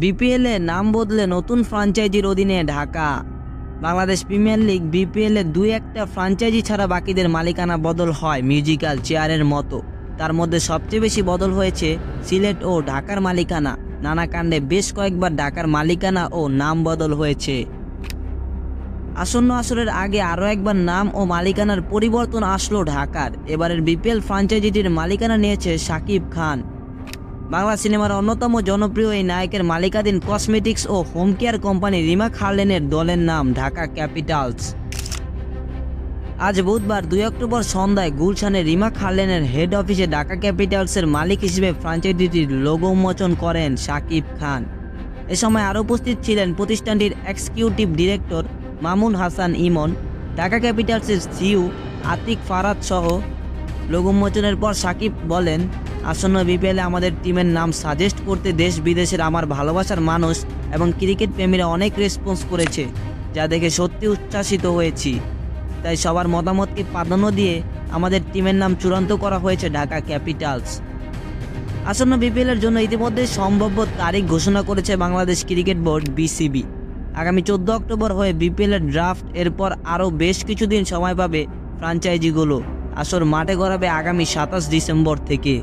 বিপিএলে নাম বদলে নতুন ফ্রাঞ্চাইজির অধীনে ঢাকা। বাংলাদেশ প্রিমিয়ার লিগ বিপিএলে দুই একটা ফ্রাঞ্চাইজি ছাড়া বাকিদের মালিকানা বদল হয় মিউজিক্যাল চেয়ারের মতো। তার মধ্যে সবচেয়ে বেশি বদল হয়েছে সিলেট ও ঢাকার মালিকানা। নানা কাণ্ডে বেশ কয়েকবার ঢাকার মালিকানা ও নাম বদল হয়েছে। আসন্ন আসরের আগে আরও একবার নাম ও মালিকানার পরিবর্তন আসলো ঢাকার। এবারের বিপিএল ফ্রাঞ্চাইজিটির মালিকানা নিয়েছে শাকিব খান। বাংলা সিনেমার অন্যতম জনপ্রিয় এই নায়কের মালিকাধীন কসমেটিক্স ও হোম কেয়ার কোম্পানি রিমা খার্লেনের দলের নাম ঢাকা ক্যাপিটালস। আজ বুধবার দুই অক্টোবর সন্ধ্যায় গুলশানে রিমা খার্লেনের হেড অফিসে ঢাকা ক্যাপিটালসের মালিক হিসেবে ফ্রাঞ্চাইজিটির লোগো উন্মোচন করেন শাকিব খান। এ সময় আরও উপস্থিত ছিলেন প্রতিষ্ঠানটির এক্সিকিউটিভ ডিরেক্টর মামুন হাসান ইমন, ঢাকা ক্যাপিটালসের সিইও আতিক ফারাদ সহ। লোগো উন্মোচনের পর সাকিব বলেন আসন্ন বিপিএলে আমাদের টিমের নাম সাজেস্ট করতে দেশ বিদেশের আমার ভালোবাসার মানুষ এবং ক্রিকেট প্রেমীরা অনেক রেসপন্স করেছে, যা দেখে সত্যি উচ্ছ্বাসিত হয়েছি। তাই সবার মতামতকে প্রাধান্য দিয়ে আমাদের টিমের নাম চূড়ান্ত করা হয়েছে ঢাকা ক্যাপিটালস। আসন্ন বিপিএলের জন্য ইতিমধ্যে সম্ভাব্য তারিখ ঘোষণা করেছে বাংলাদেশ ক্রিকেট বোর্ড বিসিবি আগামী চোদ্দ অক্টোবর হয়ে বিপিএলের ড্রাফট এরপর আরও বেশ কিছুদিন সময় পাবে ফ্রাঞ্চাইজিগুলো আসর মাঠে গড়াবে আগামী সাতাশ ডিসেম্বর থেকে।